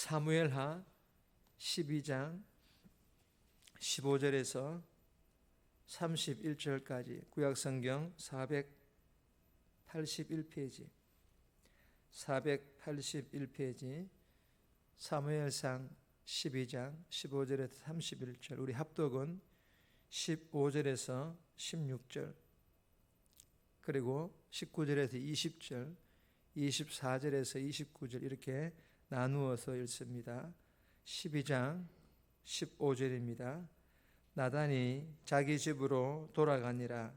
사무엘하 12장 15절에서 31절까지 구약성경 481페이지 481페이지 사무엘상 12장 15절에서 31절 우리 합독은 15절에서 16절 그리고 19절에서 20절 24절에서 29절 이렇게 나누어서 읽습니다. 12장 15절입니다. 나단이 자기 집으로 돌아가니라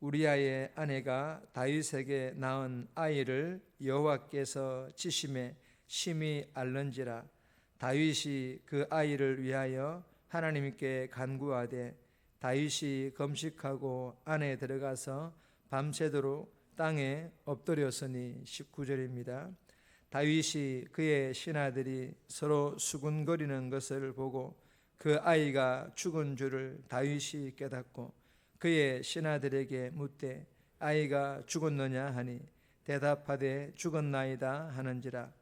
우리아의 아내가 다윗에게 낳은 아이를 여호와께서 지심에 심히 알는지라 다윗이 그 아이를 위하여 하나님께 간구하되 다윗이 검식하고 안에 들어가서 밤새도록 땅에 엎드렸으니 19절입니다. 다윗이 그의 신하들이 서로 수군거리는 것을 보고 그 아이가 죽은 줄을 다윗이 깨닫고 그의 신하들에게 묻되 아이가 죽었느냐 하니 대답하되 죽었나이다 하는지라.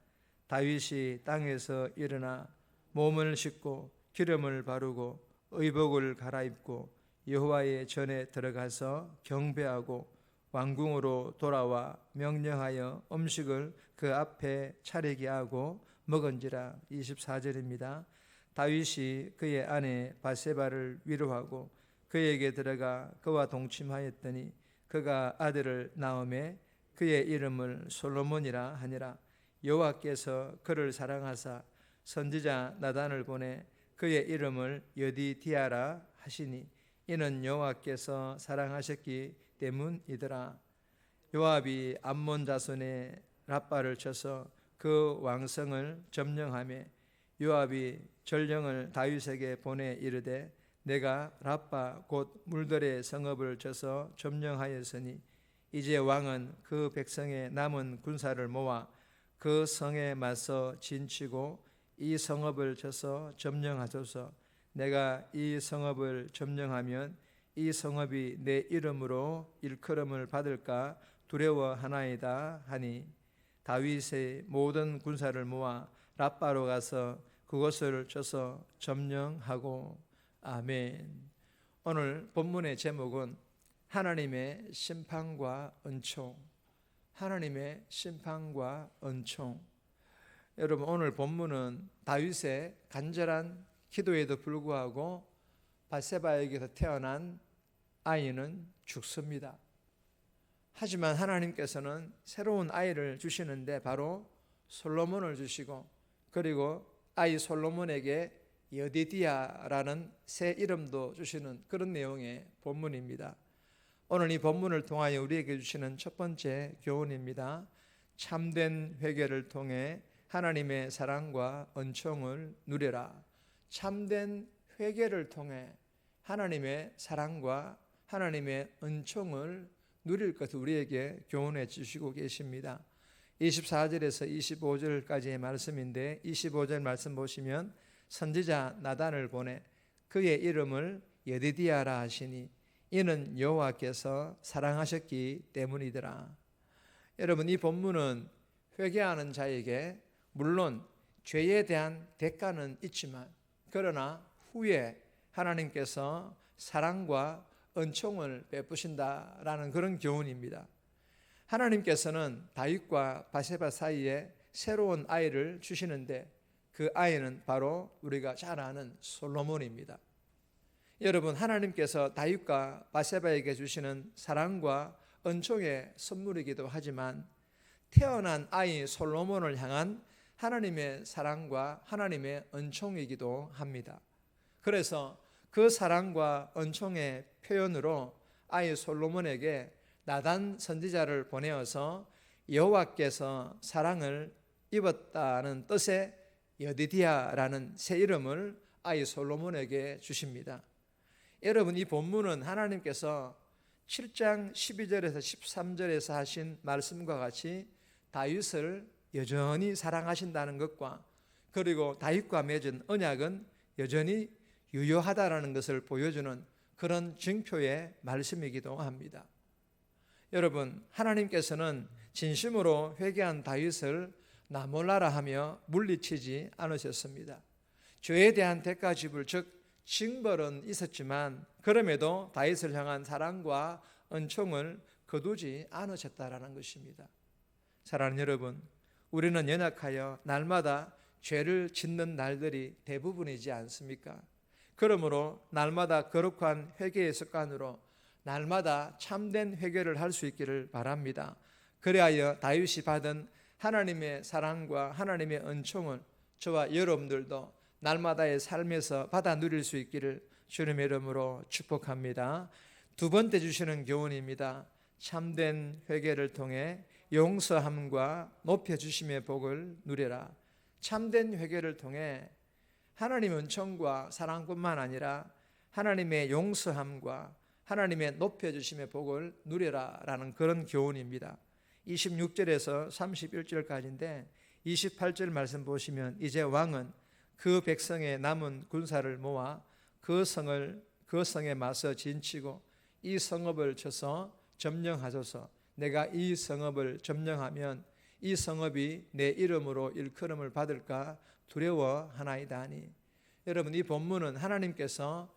다윗이 땅에서 일어나 몸을 씻고 기름을 바르고 의복을 갈아입고 여호와의 전에 들어가서 경배하고 왕궁으로 돌아와 명령하여 음식을 그 앞에 차리게 하고 먹은지라 24절입니다. 다윗이 그의 아내 바세바를 위로하고 그에게 들어가 그와 동침하였더니 그가 아들을 낳음에 그의 이름을 솔로몬이라 하니라 여호와께서 그를 사랑하사 선지자 나단을 보내 그의 이름을 여디디아라 하시니 이는 여호와께서 사랑하셨기 때문이더라. 요압이 암몬 자손의 라빠를 쳐서 그 왕성을 점령하며 요압이 전령을 다윗에게 보내 이르되 내가 라빠 곧 물들의 성읍을 쳐서 점령하였으니 이제 왕은 그 백성의 남은 군사를 모아 그 성에 맞서 진치고 이 성읍을 쳐서 점령하소서 내가 이 성읍을 점령하면 이 성읍이 내 이름으로 일컬음을 받을까 두려워하나이다 하니 다윗의 모든 군사를 모아 라빠로 가서 그것을 쳐서 점령하고 아멘. 오늘 본문의 제목은 하나님의 심판과 은총. 하나님의 심판과 은총. 여러분 오늘 본문은 다윗의 간절한 기도에도 불구하고 바세바에게서 태어난 아이는 죽습니다. 하지만 하나님께서는 새로운 아이를 주시는데 바로 솔로몬을 주시고 그리고 아이 솔로몬에게 여디디아라는 새 이름도 주시는 그런 내용의 본문입니다. 오늘 이 본문을 통하여 우리에게 주시는 첫 번째 교훈입니다. 참된 회개를 통해 하나님의 사랑과 은총을 누려라. 참된 회개를 통해 하나님의 사랑과 하나님의 은총을 누릴 것을 우리에게 교훈해 주시고 계십니다. 24절에서 25절까지의 말씀인데 25절 말씀 보시면 선지자 나단을 보내 그의 이름을 여디디아라 하시니 이는 여호와께서 사랑하셨기 때문이더라. 여러분 이 본문은 회개하는 자에게 물론 죄에 대한 대가는 있지만 그러나 후에 하나님께서 사랑과 은총을 베푸신다라는 그런 교훈입니다. 하나님께서는 다윗과 바세바 사이에 새로운 아이를 주시는데 그 아이는 바로 우리가 잘 아는 솔로몬입니다. 여러분 하나님께서 다윗과 바세바에게 주시는 사랑과 은총의 선물이기도 하지만 태어난 아이 솔로몬을 향한 하나님의 사랑과 하나님의 은총이기도 합니다. 그래서 그 사랑과 은총의 표현으로 아이 솔로몬에게 나단 선지자를 보내어서 여호와께서 사랑을 입었다는 뜻의 여디디아라는 새 이름을 아이 솔로몬에게 주십니다. 여러분 이 본문은 하나님께서 7장 12절에서 13절에서 하신 말씀과 같이 다윗을 여전히 사랑하신다는 것과 그리고 다윗과 맺은 언약은 여전히 유효하다라는 것을 보여주는 그런 증표의 말씀이기도 합니다. 여러분, 하나님께서는 진심으로 회개한 다윗을 나 몰라라 하며 물리치지 않으셨습니다. 죄에 대한 대가 지불 즉 징벌은 있었지만 그럼에도 다윗을 향한 사랑과 은총을 거두지 않으셨다라는 것입니다. 사랑하는 여러분, 우리는 연약하여 날마다 죄를 짓는 날들이 대부분이지 않습니까? 그러므로 날마다 거룩한 회개의 습관으로 날마다 참된 회개를 할 수 있기를 바랍니다. 그리하여 다윗이 받은 하나님의 사랑과 하나님의 은총을 저와 여러분들도 날마다의 삶에서 받아 누릴 수 있기를 주님의 이름으로 축복합니다. 두 번째 주시는 교훈입니다. 참된 회개를 통해 용서함과 높여 주심의 복을 누려라. 참된 회개를 통해 하나님의 은총과 사랑뿐만 아니라 하나님의 용서함과 하나님의 높여 주심의 복을 누려라 라는 그런 교훈입니다. 26절에서 31절까지인데 28절 말씀 보시면 이제 왕은 그 백성의 남은 군사를 모아 그 성을 그 성에 맞서 진치고 이 성읍을 쳐서 점령하소서 내가 이 성읍을 점령하면 이 성읍이 내 이름으로 일컬음을 받을까 두려워하나이다니 여러분 이 본문은 하나님께서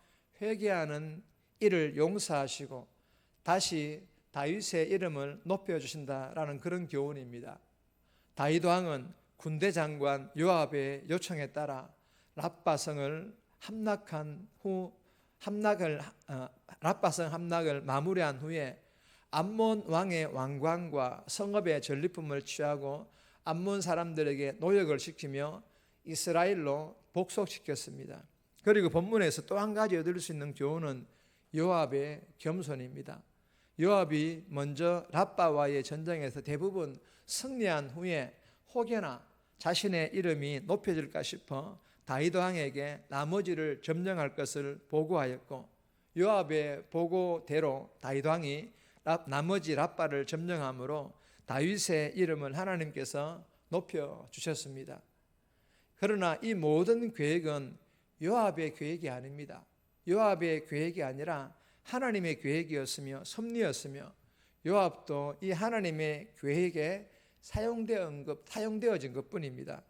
회개하는 이를 용서하시고 다시 다윗의 이름을 높여 주신다라는 그런 교훈입니다. 다윗 왕은 군대 장관 요압의 요청에 따라 랍바성을 함락한 후 함락을 어, 랍바성 함락을 마무리한 후에 암몬 왕의 왕관과 성읍의 전리품을 취하고 암몬 사람들에게 노역을 시키며 이스라엘로 복속시켰습니다. 그리고 본문에서 또 한 가지 얻을 수 있는 교훈은 요압의 겸손입니다. 요압이 먼저 랍바와의 전쟁에서 대부분 승리한 후에 혹여나 자신의 이름이 높여질까 싶어 다윗 왕에게 나머지를 점령할 것을 보고하였고 요압의 보고대로 다윗 왕이 나머지 랍바를 점령함으로 다윗의 이름을 하나님께서 높여 주셨습니다. 그러나 이 모든 계획은 요압의 계획이 아닙니다. 요압의 계획이 아니라 하나님의 계획이었으며 섭리였으며 요압도 이 하나님의 계획에 사용되어 사용되어진 것뿐입니다.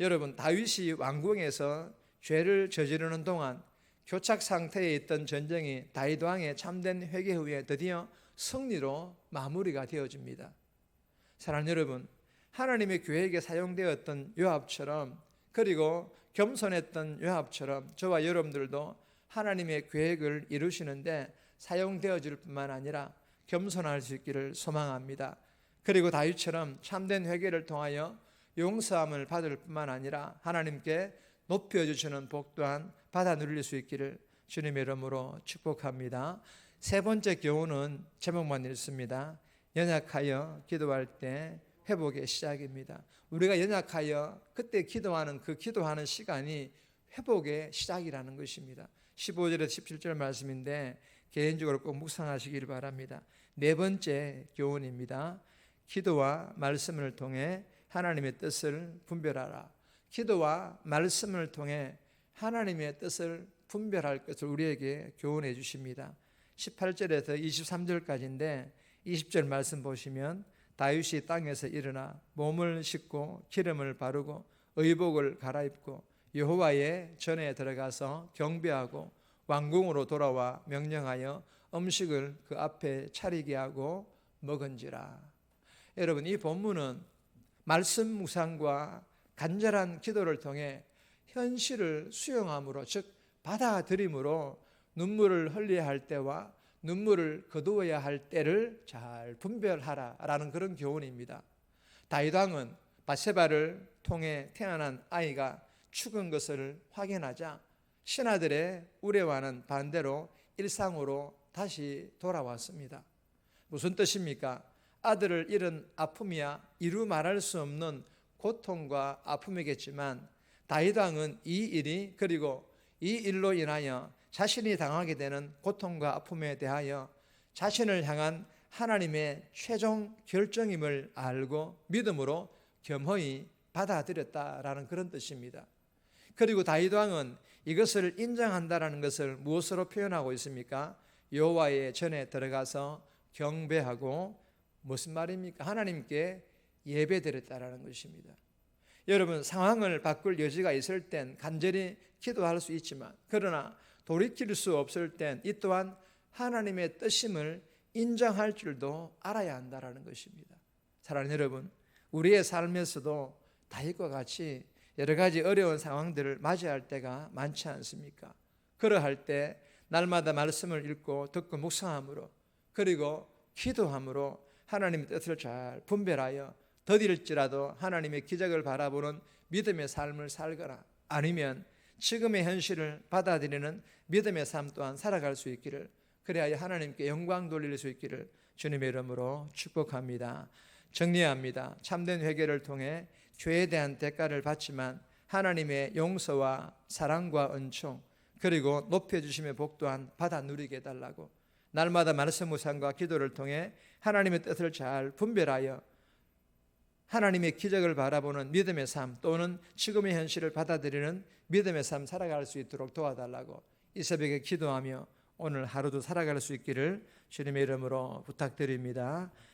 여러분 다윗이 왕궁에서 죄를 저지르는 동안 교착 상태에 있던 전쟁이 다윗 왕의 참된 회개 후에 드디어 승리로 마무리가 되어집니다. 사랑하는 여러분, 하나님의 계획에 사용되었던 요압처럼 그리고 겸손했던 요압처럼 저와 여러분들도 하나님의 계획을 이루시는데 사용되어질 뿐만 아니라 겸손할 수 있기를 소망합니다. 그리고 다윗처럼 참된 회개를 통하여 용서함을 받을 뿐만 아니라 하나님께 높여 주시는 복 또한 받아 누릴 수 있기를 주님의 이름으로 축복합니다. 세 번째 교훈은 제목만 읽습니다. 연약하여 기도할 때 회복의 시작입니다. 우리가 연약하여 그때 기도하는 그 기도하는 시간이 회복의 시작이라는 것입니다. 15절에서 17절 말씀인데 개인적으로 꼭 묵상하시길 바랍니다. 네 번째 교훈입니다. 기도와 말씀을 통해 하나님의 뜻을 분별하라. 기도와 말씀을 통해 하나님의 뜻을 분별할 것을 우리에게 교훈해 주십니다. 18절에서 23절까지인데 20절 말씀 보시면 다윗이 땅에서 일어나 몸을 씻고 기름을 바르고 의복을 갈아입고 여호와의 전에 들어가서 경배하고 왕궁으로 돌아와 명령하여 음식을 그 앞에 차리게 하고 먹은지라. 여러분 이 본문은 말씀 묵상과 간절한 기도를 통해 현실을 수용함으로 즉 받아들임으로 눈물을 흘려야 할 때와 눈물을 거두어야 할 때를 잘 분별하라라는 그런 교훈입니다. 다윗 왕은 바세바를 통해 태어난 아이가 죽은 것을 확인하자 신하들의 우려와는 반대로 일상으로 다시 돌아왔습니다. 무슨 뜻입니까? 아들을 잃은 아픔이야 이루 말할 수 없는 고통과 아픔이겠지만 다윗 왕은 이 일이 그리고 이 일로 인하여 자신이 당하게 되는 고통과 아픔에 대하여 자신을 향한 하나님의 최종 결정임을 알고 믿음으로 겸허히 받아들였다라는 그런 뜻입니다. 그리고 다윗 왕은 이것을 인정한다라는 것을 무엇으로 표현하고 있습니까? 여호와의 전에 들어가서 경배하고 무슨 말입니까? 하나님께 예배드렸다라는 것입니다. 여러분 상황을 바꿀 여지가 있을 땐 간절히 기도할 수 있지만 그러나 돌이킬 수 없을 땐 이 또한 하나님의 뜻임을 인정할 줄도 알아야 한다라는 것입니다. 사랑하는 여러분, 우리의 삶에서도 다윗과 같이 여러 가지 어려운 상황들을 맞이할 때가 많지 않습니까? 그러할 때 날마다 말씀을 읽고 듣고 묵상함으로 그리고 기도함으로 하나님의 뜻을 잘 분별하여 더딜지라도 하나님의 기적을 바라보는 믿음의 삶을 살거나 아니면 지금의 현실을 받아들이는 믿음의 삶 또한 살아갈 수 있기를 그래야 하나님께 영광 돌릴 수 있기를 주님의 이름으로 축복합니다. 정리합니다. 참된 회개를 통해 죄에 대한 대가를 받지만 하나님의 용서와 사랑과 은총 그리고 높여 주심의 복 또한 받아 누리게 해달라고 날마다 말씀 묵상과 기도를 통해 하나님의 뜻을 잘 분별하여 하나님의 기적을 바라보는 믿음의 삶 또는 지금의 현실을 받아들이는 믿음의 삶 살아갈 수 있도록 도와달라고 이 새벽에 기도하며 오늘 하루도 살아갈 수 있기를 주님의 이름으로 부탁드립니다.